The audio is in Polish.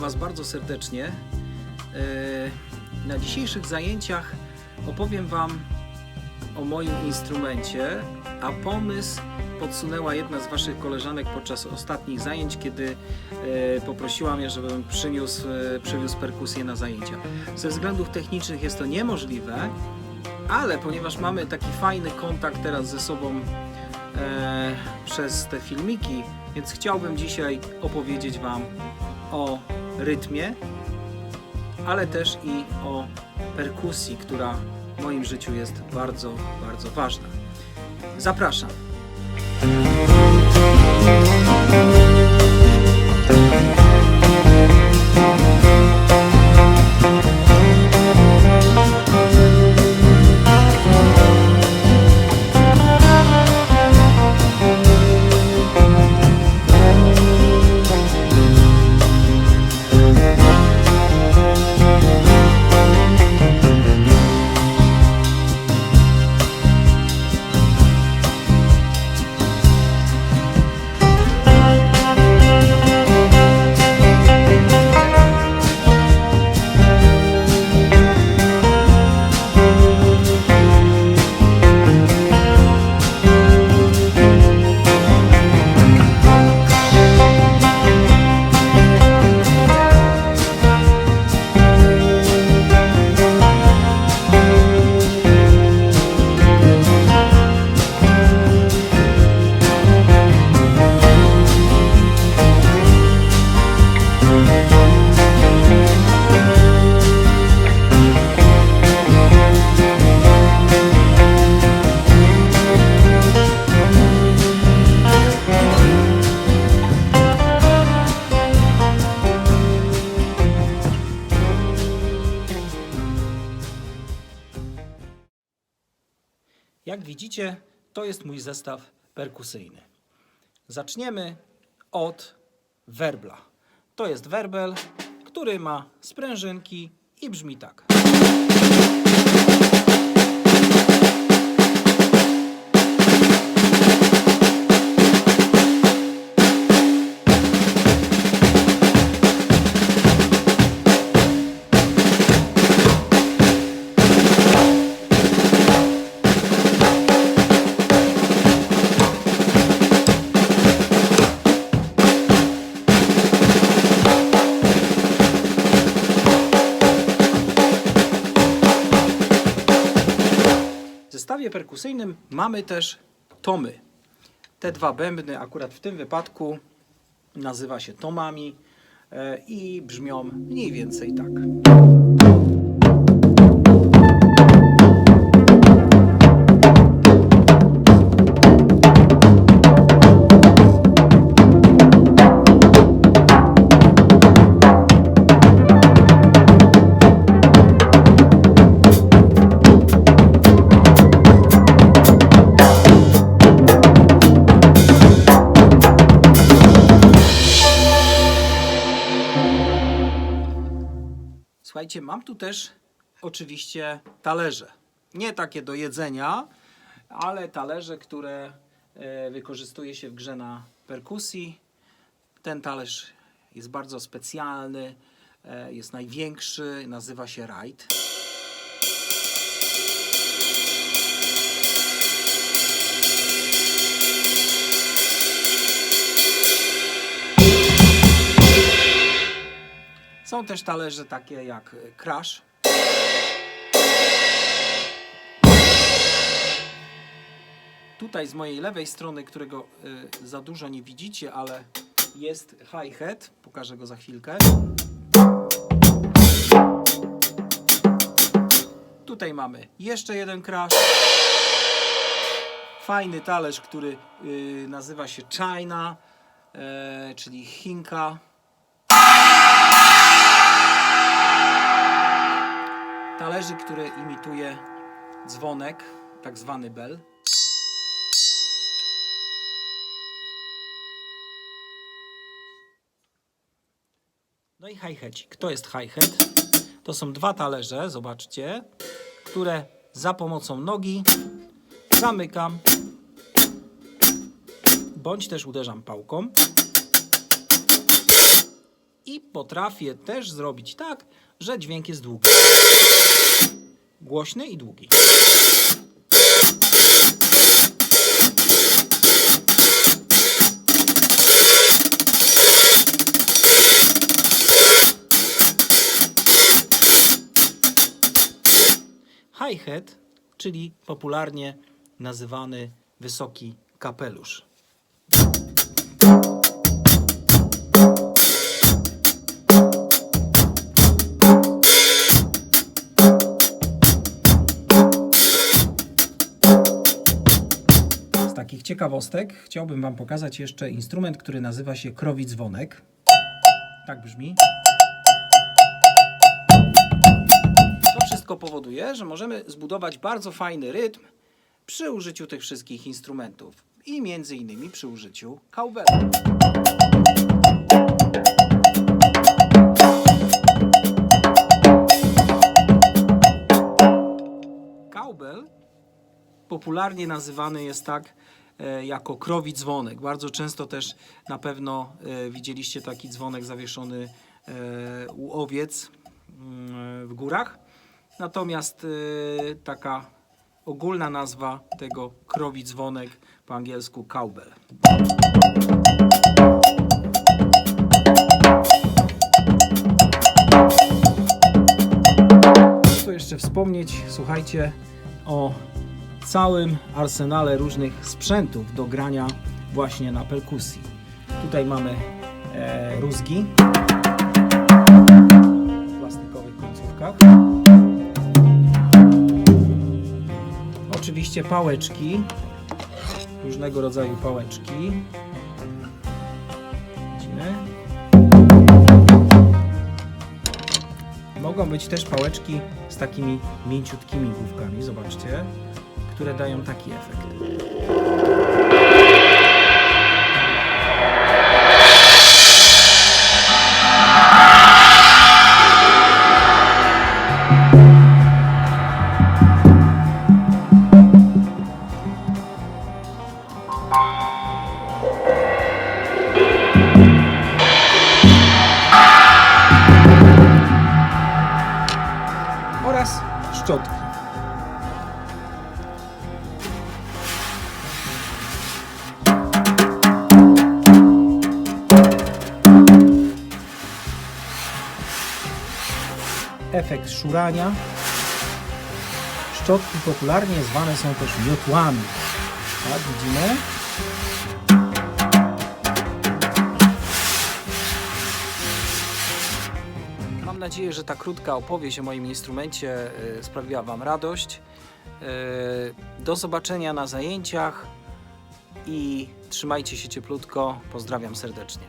Was bardzo serdecznie. E, Na dzisiejszych zajęciach opowiem Wam o moim instrumencie, a pomysł podsunęła jedna z Waszych koleżanek podczas ostatnich zajęć, kiedy e, poprosiła mnie, żebym przyniósł, e, przywiózł perkusję na zajęcia. Ze względów technicznych jest to niemożliwe, ale ponieważ mamy taki fajny kontakt teraz ze sobą przez te filmiki, więc chciałbym dzisiaj opowiedzieć Wam o rytmie, ale też i o perkusji, która w moim życiu jest bardzo, bardzo ważna. Zapraszam. Jak widzicie, to jest mój zestaw perkusyjny. Zaczniemy od werbla. To jest werbel, który ma sprężynki i brzmi tak. Perkusyjnym mamy też tomy. Te dwa bębny akurat w tym wypadku nazywa się tomami e, i brzmią mniej więcej tak. Słuchajcie, mam tu też oczywiście talerze. Nie takie do jedzenia, ale talerze, które e, wykorzystuje się w grze na perkusji. Ten talerz jest bardzo specjalny, e, jest największy, nazywa się Ride. Są też talerze takie jak Crash. Tutaj z mojej lewej strony, którego y, za dużo nie widzicie, ale jest hi-hat. Pokażę go za chwilkę. Tutaj mamy jeszcze jeden crash. Fajny talerz, który y, nazywa się China, czyli Chinka. Talerzy, który imituje dzwonek, tak zwany bell. No i hi-hatik. To jest hi-hat. To są dwa talerze, zobaczcie, które za pomocą nogi zamykam bądź też uderzam pałką potrafię też zrobić tak, że dźwięk jest długi. Głośny i długi. Hi-hat, czyli popularnie nazywany wysoki kapelusz. Takich ciekawostek chciałbym Wam pokazać jeszcze instrument, który nazywa się krowi dzwonek. Tak brzmi. To wszystko powoduje, że możemy zbudować bardzo fajny rytm przy użyciu tych wszystkich instrumentów i między innymi przy użyciu cowbella. Popularnie nazywany jest tak e, jako krowi dzwonek. Bardzo często też na pewno e, widzieliście taki dzwonek zawieszony e, u owiec mm, w górach. Natomiast taka ogólna nazwa tego krowi dzwonek po angielsku cowbell. Warto jeszcze wspomnieć, słuchajcie, o całym arsenale różnych sprzętów do grania właśnie na perkusji. Tutaj mamy e, rózgi w plastikowych końcówkach. Oczywiście pałeczki, różnego rodzaju pałeczki. Widzimy. Mogą być też pałeczki z takimi mięciutkimi główkami, zobaczcie, które dają taki efekt. Efekt szurania. Szczotki popularnie zwane są też miotłami. Tak, widzimy? Mam nadzieję, że ta krótka opowieść o moim instrumencie e, sprawiła Wam radość. E, Do zobaczenia na zajęciach i trzymajcie się cieplutko. Pozdrawiam serdecznie.